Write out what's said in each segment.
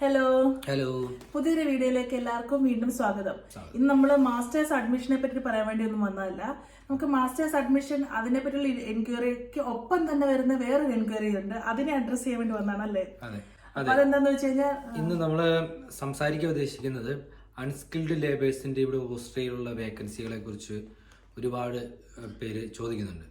Hello hello പുതിയൊരു വീഡിയോയിലേക്ക് എല്ലാവർക്കും വീണ്ടും സ്വാഗതം. ഇന്ന് നമ്മൾ മാസ്റ്റേഴ്സ് അഡ്മിഷനെ പറ്റി പറയാൻ വേണ്ടി ഒന്നും വന്നതല്ല. നമുക്ക് മാസ്റ്റേഴ്സ് അഡ്മിഷൻ അതിനെ പറ്റിയുള്ള എൻക്വയറിക്ക് ഒപ്പം തന്നെ വരുന്ന വേറൊരു എൻക്വയറി ഉണ്ട്. അതിനെ അഡ്രസ് ചെയ്യാൻ വേണ്ടി വന്നതാണ് അല്ലേ? അതെന്താന്ന് വെച്ച് കഴിഞ്ഞാൽ ഇന്ന് നമ്മൾ സംസാരിക്കാൻ ഉദ്ദേശിക്കുന്നത് അൺസ്കിൽഡ് ലേബേഴ്സിന്റെ ഇവിടെ ഓസ്ട്രേലിയയിലുള്ള വേക്കൻസികളെ കുറിച്ച് ഒരുപാട് പേര് ചോദിക്കുന്നുണ്ട്.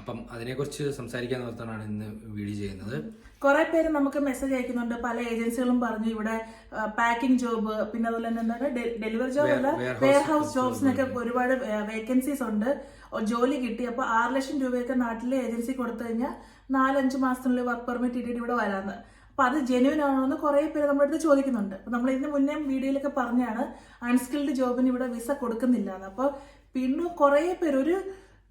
അപ്പം അതിനെക്കുറിച്ച് സംസാരിക്കാൻ നിർത്താനാണ് ഇന്ന് വീഡിയോ ചെയ്യുന്നത്. കുറെ പേര് നമുക്ക് മെസ്സേജ് അയക്കുന്നുണ്ട്. പല ഏജൻസികളും പറഞ്ഞു ഇവിടെ പാക്കിംഗ് ജോബ് പിന്നെ അതുപോലെ തന്നെ എന്താണ് ഡെലിവറി ജോബ് അല്ല വെയർ ഹൗസ് ജോബ്സിനൊക്കെ ഒരുപാട് വേക്കൻസീസ് ഉണ്ട്. ജോലി കിട്ടി. അപ്പൊ ആറ് ലക്ഷം രൂപയൊക്കെ നാട്ടിലെ ഏജൻസി കൊടുത്തു കഴിഞ്ഞാൽ നാലഞ്ച് മാസത്തിനുള്ളിൽ വർക്ക് പെർമിറ്റ് ഇട്ടിട്ട് ഇവിടെ വരാന്ന്. അപ്പൊ അത് ജെന്യൂൻ ആണോ എന്ന് കുറെ പേര് നമ്മുടെ അടുത്ത് ചോദിക്കുന്നുണ്ട്. അപ്പൊ നമ്മൾ ഇതിന് മുന്നേ വീഡിയോയിലൊക്കെ പറഞ്ഞാണ് അൺസ്കിൽഡ് ജോബിന് ഇവിടെ വിസ കൊടുക്കുന്നില്ല എന്ന് അപ്പൊ പിന്നെ കുറെ പേര് ഒരു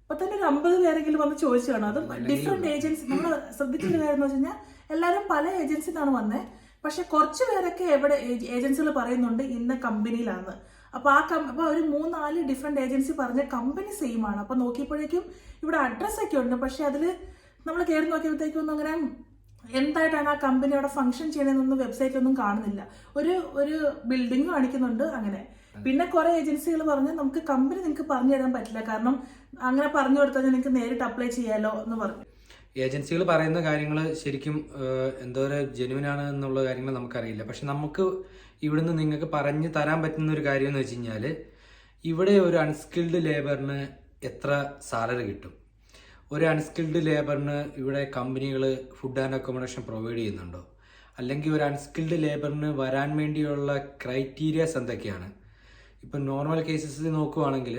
ഇപ്പൊ തന്നെ ഒരു അമ്പത് പേരെങ്കിലും വന്ന് ചോദിച്ചാണ് അത് ഡിഫറെന്റ് ഏജൻസി നമ്മൾ ശ്രദ്ധിച്ചൊരു കാര്യം എന്ന് വെച്ച് കഴിഞ്ഞാൽ എല്ലാവരും പല ഏജൻസിൽ നിന്നാണ് വന്നത് പക്ഷെ കുറച്ച് പേരൊക്കെ എവിടെ ഏജൻസികൾ പറയുന്നുണ്ട് ഇന്ന കമ്പനിയിലാണ് അപ്പൊ ആ കമ്പ അപ്പൊ ഒരു മൂന്നാൽ ഡിഫറെന്റ് ഏജൻസി പറഞ്ഞ കമ്പനി സെയിം ആണ്. അപ്പൊ നോക്കിയപ്പോഴേക്കും ഇവിടെ അഡ്രസ് ഒക്കെ ഉണ്ട്. പക്ഷെ അതിൽ നമ്മൾ കയറി നോക്കിയപ്പോഴത്തേക്കും ഒന്നും അങ്ങനെ എന്തായിട്ടാണ് ആ കമ്പനി അവിടെ ഫംഗ്ഷൻ ചെയ്യണമെന്നൊന്നും വെബ്സൈറ്റിലൊന്നും കാണുന്നില്ല. ഒരു ഒരു ബിൽഡിംഗ് കാണിക്കുന്നുണ്ട് അങ്ങനെ. പിന്നെ കുറെ ഏജൻസികൾ പറഞ്ഞ് നമുക്ക് കമ്പനി നിങ്ങൾക്ക് പറഞ്ഞു തരാൻ പറ്റില്ല. കാരണം അങ്ങനെ പറഞ്ഞു കൊടുത്താൽ നിങ്ങൾക്ക് നേരിട്ട് അപ്ലൈ ചെയ്യാലോ എന്ന് പറഞ്ഞു. ഏജൻസികൾ പറയുന്ന കാര്യങ്ങൾ ശരിക്കും എന്തോ ജെനുവിൻ ആണ് എന്നുള്ള കാര്യങ്ങൾ നമുക്കറിയില്ല. പക്ഷെ നമുക്ക് ഇവിടുന്ന് നിങ്ങൾക്ക് പറഞ്ഞു തരാൻ പറ്റുന്ന ഒരു കാര്യം എന്ന് വെച്ച് കഴിഞ്ഞാൽ ഇവിടെ ഒരു അൺസ്കിൽഡ് ലേബറിന് എത്ര സാലറി കിട്ടും? ഒരു അൺസ്കിൽഡ് ലേബറിന് ഇവിടെ കമ്പനികൾ ഫുഡ് ആൻഡ് അക്കോമഡേഷൻ പ്രൊവൈഡ് ചെയ്യുന്നുണ്ടോ? അല്ലെങ്കിൽ ഒരു അൺസ്കിൽഡ് ലേബറിന് വരാൻ വേണ്ടിയുള്ള ക്രൈറ്റീരിയാസ് എന്തൊക്കെയാണ്? ഇപ്പം നോർമൽ കേസസിൽ നോക്കുവാണെങ്കിൽ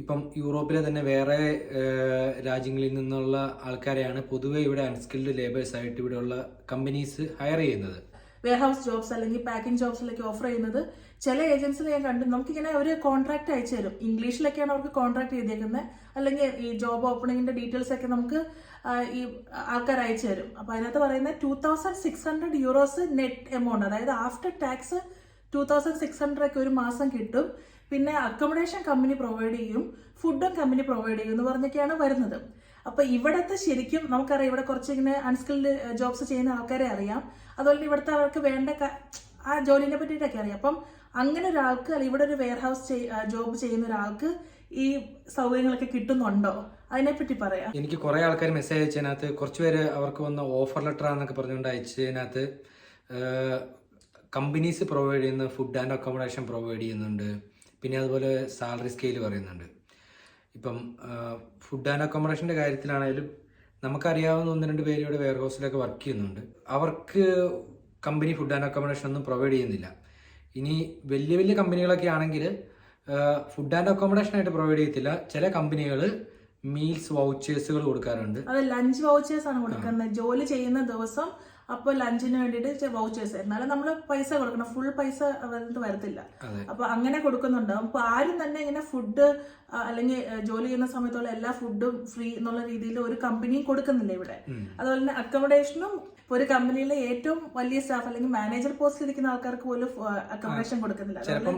ഇപ്പം യൂറോപ്പിലെ തന്നെ വേറെ രാജ്യങ്ങളിൽ നിന്നുള്ള ആൾക്കാരെയാണ് പൊതുവെ ഇവിടെ അൺസ്കിൽഡ് ലേബേഴ്സ് ആയിട്ട് ഇവിടെയുള്ള കമ്പനീസ് ഹയർ ചെയ്യുന്നത്. വെയർ ഹൗസ് ജോബ്സ് അല്ലെങ്കിൽ പാക്കിംഗ് ജോബ്സിലൊക്കെ ഓഫർ ചെയ്യുന്നത് ചില ഏജൻസികൾ ഞാൻ കണ്ടു നമുക്കിങ്ങനെ ഒരു കോൺട്രാക്ട് അയച്ചു തരും. ഇംഗ്ലീഷിലൊക്കെയാണ് അവർക്ക് കോൺട്രാക്ട് ചെയ്തേക്കുന്നത് അല്ലെങ്കിൽ ഈ ജോബ് ഓപ്പണിങ്ങിന്റെ ഡീറ്റെയിൽസ് ഒക്കെ നമുക്ക് ഈ ആൾക്കാർ അയച്ചു തരും. അപ്പൊ അതിനകത്ത് പറയുന്നത് two thousand six hundred euros net amount അതായത് after tax two thousand six hundred ഒക്കെ ഒരു മാസം കിട്ടും. പിന്നെ അക്കോമഡേഷൻ കമ്പനി പ്രൊവൈഡ് ചെയ്യും ഫുഡും കമ്പനി പ്രൊവൈഡ് ചെയ്യും എന്ന് പറഞ്ഞൊക്കെയാണ് വരുന്നത്. അപ്പൊ ഇവിടത്തെ ശരിക്കും നമുക്കറിയാം ഇവിടെ കുറച്ച് ഇങ്ങനെ അൺസ്കിൽഡ് ജോബ്സ് ചെയ്യുന്ന ആൾക്കാരെ അറിയാം. അതുപോലെ ഇവിടുത്തെ അവർക്ക് വേണ്ട ആ ജോലിനെ പറ്റിയിട്ടൊക്കെ അറിയാം. അപ്പം അങ്ങനെ ഒരാൾക്ക് അല്ലെങ്കിൽ ഇവിടെ ഒരു വെയർ ഹൗസ് ജോബ് ചെയ്യുന്ന ഒരാൾക്ക് ഈ സൗകര്യങ്ങളൊക്കെ കിട്ടുന്നുണ്ടോ? അതിനെപ്പറ്റി പറയാം. എനിക്ക് കുറെ ആൾക്കാർ മെസ്സേജ് അയച്ചതിനകത്ത് കുറച്ച് പേര് അവർക്ക് വന്ന ഓഫർ ലെറ്റർ ആണെന്നൊക്കെ പറഞ്ഞുകൊണ്ട് അയച്ചതിനകത്ത് കമ്പനീസ് പ്രൊവൈഡ് ചെയ്യുന്ന ഫുഡ് ആൻഡ് അക്കോമഡേഷൻ പ്രൊവൈഡ് ചെയ്യുന്നുണ്ട്. പിന്നെ അതുപോലെ സാലറി സ്കെയിൽ പറയുന്നുണ്ട്. ഇപ്പം ഫുഡ് ആൻഡ് അക്കോമഡേഷന്റെ കാര്യത്തിലാണെങ്കിലും നമുക്കറിയാവുന്ന ഒന്ന് രണ്ട് പേര് ഇവിടെ വെയർ ഹൗസിലൊക്കെ വർക്ക് ചെയ്യുന്നുണ്ട്. അവർക്ക് കമ്പനി ഫുഡ് ആൻഡ് അക്കോമഡേഷൻ ഒന്നും പ്രൊവൈഡ് ചെയ്യുന്നില്ല. ഇനി വലിയ വലിയ കമ്പനികളൊക്കെ ആണെങ്കിൽ ഫുഡ് ആൻഡ് അക്കോമഡേഷൻ ആയിട്ട് പ്രൊവൈഡ് ചെയ്യത്തില്ല. ചില കമ്പനികൾ മീൽസ് വൗച്ചേഴ്സുകൾ കൊടുക്കാറുണ്ട്. അത് ലഞ്ച് വൗച്ചേഴ്സ് ആണ് കൊടുക്കുന്നത്. ജോലി ചെയ്യുന്ന ദിവസം അപ്പോൾ ലഞ്ചിന് വേണ്ടിയിട്ട് വൗച്ചേഴ്സ് എന്നാലും നമ്മൾ പൈസ കൊടുക്കണം. ഫുൾ പൈസ അവർക്ക് വരത്തില്ല. അപ്പോൾ അപ്പൊ അങ്ങനെ കൊടുക്കുന്നുണ്ട് അപ്പൊ ആരും തന്നെ ഇങ്ങനെ ഫുഡ് അല്ലെങ്കിൽ ജോലി ചെയ്യുന്ന സമയത്തുള്ള എല്ലാ ഫുഡും ഫ്രീ എന്നുള്ള രീതിയിൽ ഒരു കമ്പനിയും കൊടുക്കുന്നില്ല ഇവിടെ. അതുപോലെ തന്നെ അക്കോമഡേഷനും ഒരു കമ്പനിയിലെ ഏറ്റവും വലിയ സ്റ്റാഫ് അല്ലെങ്കിൽ മാനേജർ പോസ്റ്റിൽ ഇരിക്കുന്ന ആൾക്കാർക്ക് പോലും അക്കോമഡേഷൻ കൊടുക്കുന്നില്ല. ചിലപ്പം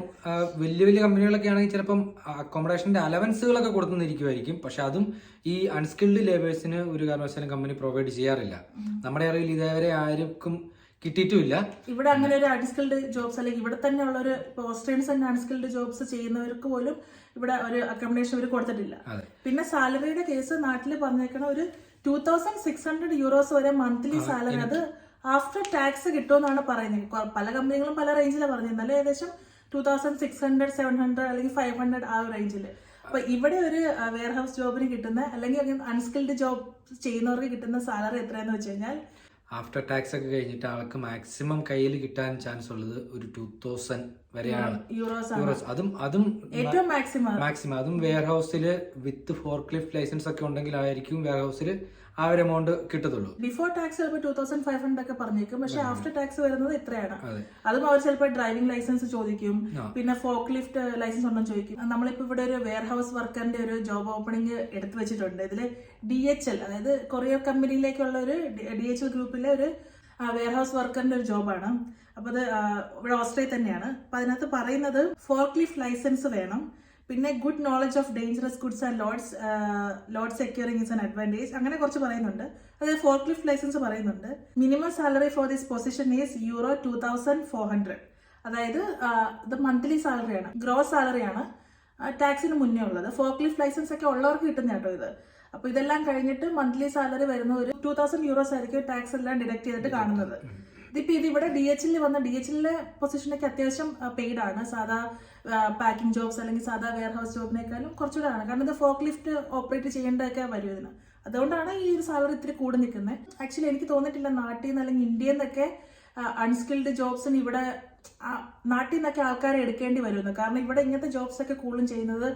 വലിയ വലിയ കമ്പനികളൊക്കെ ആണെങ്കിൽ ചിലപ്പം അക്കോമഡേഷന്റെ അലവൻസുകളൊക്കെ കൊടുത്തുനിന്നിരിക്കുമായിരിക്കും പക്ഷെ അതും ഈ അൺസ്കിൽഡ് ലേബേഴ്സിന് ഒരു കാരണവശാലും കമ്പനി പ്രൊവൈഡ് ചെയ്യാറില്ല. നമ്മുടെ അറിവിൽ ഇതേവരെ ആർക്കും കിട്ടിയിട്ടുമില്ല. ഇവിടെ അങ്ങനെ ഒരു അൺസ്കിൽഡ് ജോബ്സ് അല്ലെങ്കിൽ ഇവിടെ തന്നെ ഉള്ള ഒരു പോസ്റ്റേഴ്സ് തന്നെ അൺസ്കിൽഡ് ജോബ്സ് ചെയ്യുന്നവർക്ക് പോലും ഇവിടെ ഒരു അക്കോമഡേഷൻ ഇവർ കൊടുത്തിട്ടില്ല. പിന്നെ സാലറിയുടെ കേസ് നാട്ടിൽ പറഞ്ഞേക്കണ ഒരു two thousand six hundred euros വരെ മന്ത്ലി സാലറി അത് ആഫ്റ്റർ ടാക്സ് കിട്ടുമെന്നാണ് പറയുന്നത്. പല കമ്പനികളും പല റേഞ്ചിലാണ് പറഞ്ഞത്. എന്നാലും ഏകദേശം two thousand six hundred seven hundred അല്ലെങ്കിൽ ഫൈവ് ഹൺഡ്രഡ് ആ റേഞ്ചിൽ അപ്പൊ ഇവിടെ ഒരു വെയർ ഹൗസ് ജോബിന് കിട്ടുന്ന അല്ലെങ്കിൽ അൺസ്കിൽഡ് ജോബ് ചെയ്യുന്നവർക്ക് കിട്ടുന്ന സാലറി എത്രയാന്ന് വെച്ച് കഴിഞ്ഞാൽ ആഫ്റ്റർ ടാക്സ് ഒക്കെ കഴിഞ്ഞിട്ട് ആൾക്ക് മാക്സിമം കയ്യിൽ കിട്ടാൻ ചാൻസ് ഉള്ളത് ഒരു ടൂ തൗസൻഡ് വരെയാണ്. യൂറോസ് അതും അതും ഏറ്റവും മാക്സിമം. മാക്സിമം. അതും വെയർ ഹൗസിൽ വിത്ത് ഫോർ ക്ലിഫ് ലൈസൻസ് ഒക്കെ ഉണ്ടെങ്കിലായിരിക്കും വെയർ ഹൗസിൽ ആ ഒരു എമൗണ്ട് കിട്ടത്തുള്ളൂ. ബിഫോർ ടാക്സ് ചിലപ്പോൾ ടൂ തൗസൻഡ് ഫൈവ് ഹൺഡ്രഡ് ഒക്കെ പറഞ്ഞേക്കും. പക്ഷെ ആഫ്റ്റർ ടാക്സ് വരുന്നത് ഇത്രയാണ്. അതും. അവർ ചിലപ്പോൾ ഡ്രൈവിംഗ് ലൈസൻസ് ചോദിക്കും. പിന്നെ ഫോക്ക് ലിഫ്റ്റ് ലൈസൻസ് ഒന്നും ചോദിക്കും. നമ്മളിപ്പോൾ ഇവിടെ ഒരു വെയർ ഹൗസ് വർക്കറിന്റെ ഒരു ജോബ് ഓപ്പണിംഗ് എടുത്തു വെച്ചിട്ടുണ്ട്. ഇതിൽ ഡി എച്ച് എൽ അതായത് കൊറിയർ കമ്പനിയിലേക്കുള്ള ഒരു ഡി എച്ച് എൽ ഗ്രൂപ്പിലെ ഒരു വെയർ ഹൗസ് വർക്കറിന്റെ ഒരു ജോബാണ് അപ്പൊ അത് ഇവിടെ ഓസ്ട്രേലിയ തന്നെയാണ്. അപ്പൊ അതിനകത്ത് പറയുന്നത് ഫോർക്ക് ലിഫ്റ്റ് ലൈസൻസ് വേണം. പിന്നെ good knowledge of dangerous goods and loads load securing is an advantage അങ്ങനെ കുറച്ച് പറയുന്നുണ്ട്. അതായത് ഫോർക്ലിഫ്റ്റ് ലൈസൻസ് പറയുന്നുണ്ട്. Minimum salary for this position is euro two thousand four hundred അതായത് ഇത് മന്ത്ലി സാലറിയാണ് ഗ്രോസ് സാലറിയാണ് ടാക്സിന് മുന്നേ ഉള്ളത്. ഫോർക്ലിഫ്റ്റ് ലൈസൻസ് ഒക്കെ ഉള്ളവർക്ക് കിട്ടുന്ന കേട്ടോ ഇത്. അപ്പൊ ഇതെല്ലാം കഴിഞ്ഞിട്ട് മന്ത്ലി സാലറി വരുന്ന ഒരു ടൂ തൗസൻഡ് യൂറോസ് ആയിരിക്കും ടാക്സ് എല്ലാം ഡിഡക്ട് ചെയ്തിട്ട് കാണുന്നത്. ഇതിപ്പോ ഇത് ഇവിടെ ഡി എച്ച് വന്ന ഡി എച്ചിലെ പൊസിഷനൊക്കെ അത്യാവശ്യം പെയ്ഡ് ആണ്. സാധാ പാക്കിംഗ് ജോബ്സ് അല്ലെങ്കിൽ സാധാ വെയർ ഹൗസ് ജോബിനേക്കാളും കുറച്ചുകൂടെ ആണ് കാരണം ഇത് ഫോക്ക് ലിഫ്റ്റ് ഓപ്പറേറ്റ് ചെയ്യേണ്ടതൊക്കെ വരും ഇതിന്. അതുകൊണ്ടാണ് ഈ ഒരു സാലറി ഇത്തിരി കൂടി നിൽക്കുന്നത്. ആക്ച്വലി എനിക്ക് തോന്നിട്ടില്ല നാട്ടിൽ നിന്ന് അല്ലെങ്കിൽ ഇന്ത്യയിൽ നിന്നൊക്കെ അൺസ്കിൽഡ് ജോബ്സിന് ഇവിടെ നാട്ടിൽ നിന്നൊക്കെ ആൾക്കാരെ എടുക്കേണ്ടി വരുമെന്ന് കാരണം ഇവിടെ ഇങ്ങനത്തെ ജോബ്സ് ഒക്കെ കൂടുതലും ചെയ്യുന്നത്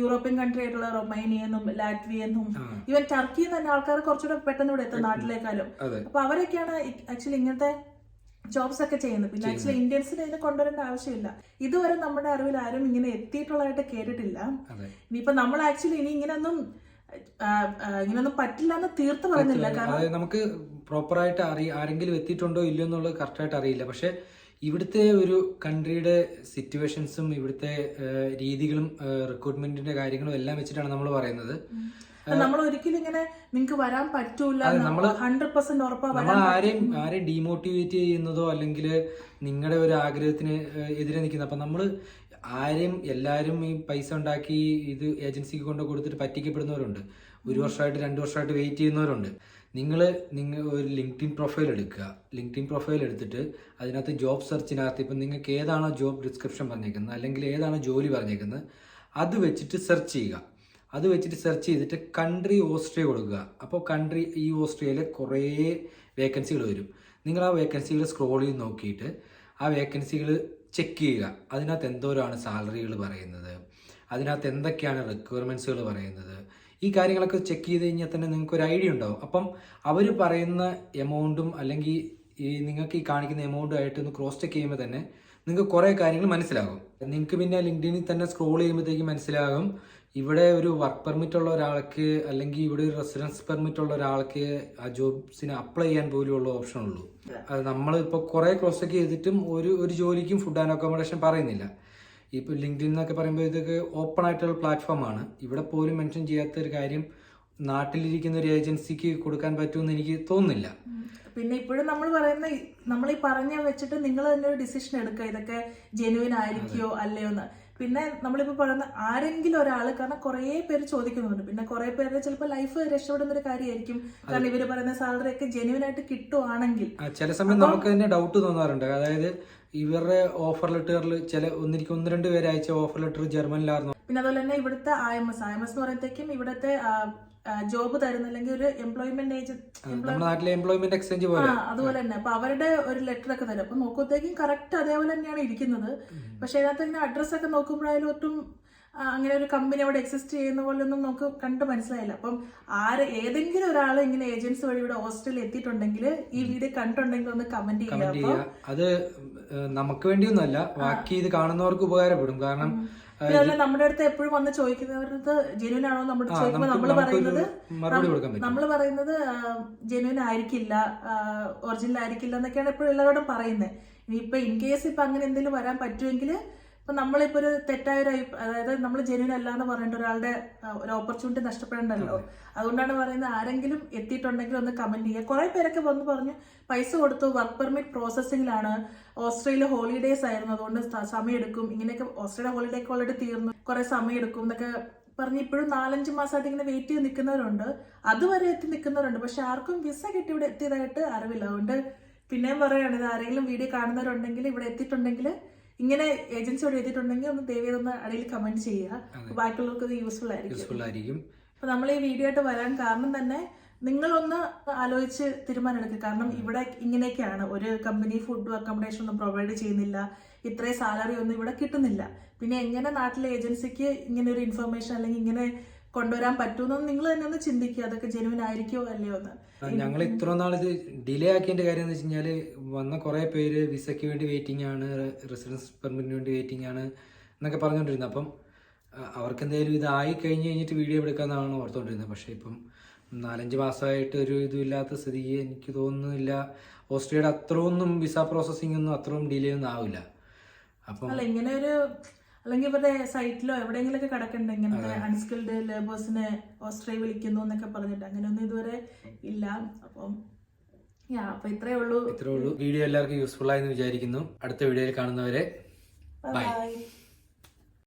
യൂറോപ്യൻ കൺട്രി ആയിട്ടുള്ള റൊമേനിയെന്നും ലാറ്റ്വിയെന്നും ഇവൻ ടർക്കിയിൽ തന്നെ ആൾക്കാർ കുറച്ചുകൂടെ പെട്ടെന്ന് ഇവിടെ എത്തും നാട്ടിലേക്കാളും. അതെ. അപ്പൊ അവരൊക്കെയാണ് ആക്ച്വലി ഇങ്ങനത്തെ ജോബ്സ് ഒക്കെ ചെയ്യുന്നത്. പിന്നെ ആക്ച്വലി ഇന്ത്യൻസിന് ഇതിനെ കൊണ്ടുവരേണ്ട ആവശ്യമില്ല. ഇതുവരെ നമ്മുടെ അറിവിൽ ആരും ഇങ്ങനെ എത്തിയിട്ടുള്ളതായിട്ട് കേട്ടിട്ടില്ല. ഇനിയിപ്പോ നമ്മൾ ആക്ച്വലി ഇനി ഇങ്ങനൊന്നും ഇങ്ങനൊന്നും പറ്റില്ല എന്ന് തീർത്ത് പറഞ്ഞില്ല. കാരണം നമുക്ക് പ്രോപ്പറായിട്ട് അറിയാം ആരെങ്കിലും എത്തിയിട്ടുണ്ടോ ഇല്ലയോ എന്നുള്ളത് കറക്റ്റായിട്ട് അറിയില്ല. പക്ഷെ ഇവിടുത്തെ ഒരു കൺട്രിയുടെ സിറ്റുവേഷൻസും ഇവിടുത്തെ രീതികളും റിക്രൂട്ട്മെന്റിന്റെ കാര്യങ്ങളും എല്ലാം വെച്ചിട്ടാണ് നമ്മൾ പറയുന്നത്. നമ്മൾ ഒരിക്കലും ഇങ്ങനെ നിങ്ങൾക്ക് വരാൻ പറ്റൂല നമ്മൾ ഹൺഡ്രഡ് പെർസെന്റ് നമ്മൾ ആരെയും ആരെയും ഡീമോട്ടിവേറ്റ് ചെയ്യുന്നതോ അല്ലെങ്കിൽ നിങ്ങളുടെ ഒരു ആഗ്രഹത്തിന് എതിരെ നിൽക്കുന്ന അപ്പൊ നമ്മൾ ആരെയും എല്ലാവരും ഈ പൈസ ഉണ്ടാക്കി ഇത് ഏജൻസിക്ക് കൊണ്ട് കൊടുത്തിട്ട് പറ്റിക്കപ്പെടുന്നവരുണ്ട്. ഒരു വർഷമായിട്ട് രണ്ട് വർഷമായിട്ട് വെയിറ്റ് ചെയ്യുന്നവരുണ്ട്. നിങ്ങൾ നിങ്ങൾ ഒരു ലിങ്ക്ഡിൻ പ്രൊഫൈൽ എടുക്കുക. ലിങ്ക്ഡിൻ പ്രൊഫൈൽ എടുത്തിട്ട് അതിനകത്ത് ജോബ് സെർച്ചിനകത്ത് ഇപ്പം നിങ്ങൾക്ക് ഏതാണോ ജോബ് ഡിസ്ക്രിപ്ഷൻ പറഞ്ഞേക്കുന്നത് അല്ലെങ്കിൽ ഏതാണ് ജോലി പറഞ്ഞേക്കുന്നത് അത് വെച്ചിട്ട് സെർച്ച് ചെയ്യുക. അത് വെച്ചിട്ട് സെർച്ച് ചെയ്തിട്ട് കൺട്രി ഓസ്ട്രിയ കൊടുക്കുക. അപ്പോൾ കൺട്രി ഈ ഓസ്ട്രിയയിലെ കുറേ വേക്കൻസികൾ വരും. നിങ്ങൾ ആ വേക്കൻസികൾ സ്ക്രോൾ ചെയ്ത് നോക്കിയിട്ട് ആ വേക്കൻസികൾ ചെക്ക് ചെയ്യുക. അതിനകത്ത് എന്തോരാണ് സാലറികൾ പറയുന്നത്? അതിനകത്ത് എന്തൊക്കെയാണ് റിക്വയർമെന്റ്സുകൾ പറയുന്നത്? ഈ കാര്യങ്ങളൊക്കെ ചെക്ക് ചെയ്ത് കഴിഞ്ഞാൽ തന്നെ നിങ്ങൾക്ക് ഒരു ഐഡിയ ഉണ്ടാവും. അപ്പം അവർ പറയുന്ന എമൗണ്ടും അല്ലെങ്കിൽ ഈ നിങ്ങൾക്ക് ഈ കാണിക്കുന്ന എമൗണ്ടും ആയിട്ട് ഒന്ന് ക്രോസ് ചെക്ക് ചെയ്യുമ്പോൾ തന്നെ നിങ്ങൾക്ക് കുറേ കാര്യങ്ങൾ മനസ്സിലാകും. നിങ്ങൾക്ക് പിന്നെ ലിങ്ക്ഡിനിൽ തന്നെ സ്ക്രോൾ ചെയ്യുമ്പോഴത്തേക്ക് മനസ്സിലാകും. ഇവിടെ ഒരു വർക്ക് പെർമിറ്റ് ഉള്ള ഒരാൾക്ക് അല്ലെങ്കിൽ ഇവിടെ ഒരു റെസിഡൻസ് പെർമിറ്റ് ഉള്ള ഒരാൾക്ക് ആ ജോബ്സിന് അപ്ലൈ ചെയ്യാൻ പോലും ഉള്ള ഓപ്ഷൻ ഉള്ളൂ. അത് നമ്മളിപ്പോൾ കുറേ ക്രോസ് ചെക്ക് ചെയ്തിട്ടും ഒരു ഒരു ജോലിക്കും ഫുഡ് ആൻഡ് അക്കോമഡേഷൻ പറയുന്നില്ല. ഇപ്പോൾ ലിങ്ക്ഡിൻ എന്നൊക്കെ പറയുമ്പോൾ ഇതൊക്കെ ഓപ്പൺ ആയിട്ടുള്ള പ്ലാറ്റ്ഫോമാണ് ഇവിടെ പോലും മെൻഷൻ ചെയ്യാത്ത ഒരു കാര്യം നാട്ടിലിരിക്കുന്ന ഒരു ഏജൻസിക്ക് കൊടുക്കാൻ പറ്റുമെന്ന് എനിക്ക് തോന്നുന്നില്ല. പിന്നെ ഇപ്പോഴും നമ്മൾ പറയുന്ന നമ്മൾ ഈ പറഞ്ഞ വെച്ചിട്ട് നിങ്ങൾ തന്നെ ഒരു ഡിസിഷൻ എടുക്കുക. ഇതൊക്കെ ജെനുവിൻ ആയിരിക്കോ അല്ലയോ എന്ന്. പിന്നെ നമ്മളിപ്പോ പറയുന്ന ആരെങ്കിലും ഒരാൾ കാരണം കുറേ പേര് ചോദിക്കുന്നുണ്ട്. പിന്നെ കുറേ പേര് ചിലപ്പോൾ ലൈഫ് രക്ഷപ്പെടുന്ന ഒരു കാര്യമായിരിക്കും. കാരണം ഇവർ പറയുന്ന സാലറി ഒക്കെ ജെനുവിൻ ആയിട്ട് കിട്ടുവാണെങ്കിൽ. ചില സമയം നമുക്ക് തന്നെ ഡൗട്ട് തോന്നാറുണ്ട്. അതായത് ഇവരുടെ ഓഫർ ലെറ്ററിൽ ചില ഒന്നിരിക്കും ഒന്ന് രണ്ട് പേര് അയച്ച ഓഫർ ലെറ്റർ ജർമ്മനിലായിരുന്നു. പിന്നെ അതുപോലെ തന്നെ ഇവിടുത്തെ I M S I M S എന്ന് പറയുമ്പോഴത്തേക്കും ഇവിടുത്തെ ജോബ് തരുന്ന അല്ലെങ്കിൽ ഒരു എംപ്ലോയ്മെന്റ് നാട്ടിലെ എംപ്ലോയ്മെന്റ് എക്സ്ചേഞ്ച് പോലെ. അതുപോലെ തന്നെ. അപ്പൊ അവരുടെ ഒരു ലെറ്റർ ഒക്കെ തരും. അപ്പൊ നോക്കുമ്പോഴത്തേക്കും കറക്റ്റ് അതേപോലെ തന്നെയാണ് ഇരിക്കുന്നത്. പക്ഷെ അതിനകത്ത് ഇങ്ങനെ അഡ്രസ് ഒക്കെ നോക്കുമ്പോഴായാലും ഒട്ടും അങ്ങനെ ഒരു കമ്പനി അവിടെ എക്സിസ്റ്റ് ചെയ്യുന്ന പോലെ ഒന്നും നമുക്ക് കണ്ട് മനസ്സിലായില്ല. അപ്പം ആര് ഏതെങ്കിലും ഒരാൾ ഇങ്ങനെ ഏജൻസ് വഴി ഇവിടെ ഹോസ്റ്റലിൽ എത്തിയിട്ടുണ്ടെങ്കിൽ ഈ വീഡിയോ കണ്ടുണ്ടെങ്കിൽ ഒന്ന് കമന്റ് ചെയ്യുക. അത് നമുക്ക് വേണ്ടിയൊന്നുമല്ല. ബാക്കി ഇത് കാണുന്നവർക്ക് ഉപകാരപ്പെടും. കാരണം നമ്മുടെ അടുത്ത് എപ്പോഴും വന്ന് ചോദിക്കുന്നവരുടെ ജെനുവിൻ ആണോ നമ്മൾ ചോദിക്കുമ്പോൾ നമ്മൾ പറയുന്നത് നമ്മൾ പറയുന്നത് ജെനുവിൻ ആയിരിക്കില്ല ഒറിജിനൽ ആയിരിക്കില്ല എന്നൊക്കെയാണ് എപ്പോഴും എല്ലാവരോടും പറയുന്നത്. ഇനിയിപ്പോ ഇൻ കേസ് ഇപ്പൊ അങ്ങനെ എന്തെങ്കിലും വരാൻ പറ്റുമെങ്കിൽ ഇപ്പൊ നമ്മളിപ്പോ ഒരു തെറ്റായ ഒരു അതായത് നമ്മൾ ജെനുവിൻ അല്ല എന്ന് പറഞ്ഞിട്ട് ഒരാളുടെ ഒരു ഓപ്പർച്യൂണിറ്റി നഷ്ടപ്പെടേണ്ടല്ലോ. അതുകൊണ്ടാണ് പറയുന്നത് ആരെങ്കിലും എത്തിയിട്ടുണ്ടെങ്കിൽ ഒന്ന് കമന്റ് ചെയ്യുക. കുറെ പേരൊക്കെ വന്ന് പറഞ്ഞു പൈസ കൊടുത്തു വർക്ക് പെർമിറ്റ് പ്രോസസ്സിംഗിലാണ് ഓസ്ട്രേലിയ ഹോളിഡേസ് ആയിരുന്നു. അതുകൊണ്ട് സമയമെടുക്കും ഇങ്ങനെയൊക്കെ ഓസ്ട്രേലിയ ഹോളിഡേ ഒക്കെ ഓൾറെഡി തീർന്നു. കുറെ സമയമെടുക്കും എന്നൊക്കെ പറഞ്ഞ് ഇപ്പോഴും നാലഞ്ച് മാസമായിട്ട് ഇങ്ങനെ വെയിറ്റ് ചെയ്ത് നിൽക്കുന്നവരുണ്ട്. അതുവരെ എത്തി നിൽക്കുന്നവരുണ്ട്. പക്ഷെ ആർക്കും വിസ കിട്ടി ഇവിടെ എത്തിയതായിട്ട് അറിവില്ല. അതുകൊണ്ട് പിന്നെയും പറയുകയാണ് ഇത് ആരെങ്കിലും വീഡിയോ കാണുന്നവരുണ്ടെങ്കിൽ ഇവിടെ എത്തിയിട്ടുണ്ടെങ്കിൽ ഇങ്ങനെ ഏജൻസിയോട് എഴുതിയിട്ടുണ്ടെങ്കിൽ ഒന്ന് ദയവ് ഒന്ന് അടിയിൽ കമന്റ് ചെയ്യുക. ബാക്കിയുള്ളവർക്ക് ഇത് യൂസ്ഫുൾ ആയിരിക്കും. യൂസ്ഫുൾ ആയിരിക്കും. അപ്പൊ നമ്മൾ ഈ വീഡിയോ ആയിട്ട് വരാൻ കാരണം തന്നെ നിങ്ങളൊന്ന് ആലോചിച്ച് തീരുമാനമെടുക്കുക കാരണം ഇവിടെ ഇങ്ങനെയൊക്കെയാണ്. ഒരു കമ്പനി ഫുഡും അക്കോമഡേഷൻ ഒന്നും പ്രൊവൈഡ് ചെയ്യുന്നില്ല. ഇത്രയും സാലറി ഒന്നും ഇവിടെ കിട്ടുന്നില്ല. പിന്നെ എങ്ങനെ നാട്ടിലെ ഏജൻസിക്ക് ഇങ്ങനെ ഒരു ഇൻഫർമേഷൻ അല്ലെങ്കിൽ ഇങ്ങനെ കൊണ്ടുവരാൻ പറ്റുമെന്ന് നിങ്ങൾ തന്നെ ഒന്ന് ചിന്തിക്കുക. അതൊക്കെ ജെനുവിൻ ആയിരിക്കോ അല്ലയോ എന്ന്. ഞങ്ങൾ ഇത്ര നാൾ ഇത് ഡിലേ ആക്കിയതിന്റെ കാര്യം എന്ന് വെച്ച് കഴിഞ്ഞാൽ വന്ന കുറെ പേര് വിസയ്ക്ക് വേണ്ടി വെയിറ്റിംഗ് ആണ് റെസിഡൻസ് പെർമിറ്റിന് വേണ്ടി വെയിറ്റിംഗ് ആണ് എന്നൊക്കെ പറഞ്ഞുകൊണ്ടിരുന്നത് അപ്പം അവർക്ക് എന്തെങ്കിലും ഇതായി കഴിഞ്ഞ് കഴിഞ്ഞിട്ട് വീഡിയോ എടുക്കാന്നാണ് ഓർത്തുകൊണ്ടിരുന്നത് പക്ഷേ ഇപ്പം നാലഞ്ച് മാസമായിട്ട് ഒരു ഇതുമില്ലാത്ത സ്ഥിതി സ്ഥിതിക്ക് എനിക്ക് തോന്നുന്നില്ല. ഓസ്ട്രിയയുടെ അത്രയൊന്നും വിസ പ്രോസസ്സിംഗ് ഒന്നും അത്രയും ഡിലേ ഒന്നും ആവില്ല. അപ്പം ഇങ്ങനെ ഒരു അല്ലെങ്കിൽ ഇവരുടെ സൈറ്റിലോ എവിടെയെങ്കിലൊക്കെ കിടക്കണ്ട ഇങ്ങനത്തെ അൺസ്കിൽഡ് ലേബേഴ്സിനെ ഓസ്ട്രേലിയ വിളിക്കുന്നു എന്നൊക്കെ പറഞ്ഞിട്ട്. അങ്ങനെയൊന്നും ഇതുവരെ ഇല്ല. അപ്പം യാ അപ്പൊ ഇത്രേ ഉള്ളൂ. ഇത്രേ ഉള്ളൂ. വീഡിയോ എല്ലാവർക്കും യൂസ്ഫുൾ ആയെന്ന് വിചാരിക്കുന്നു. അടുത്ത വീഡിയോയിൽ കാണുന്നവരെ ബൈ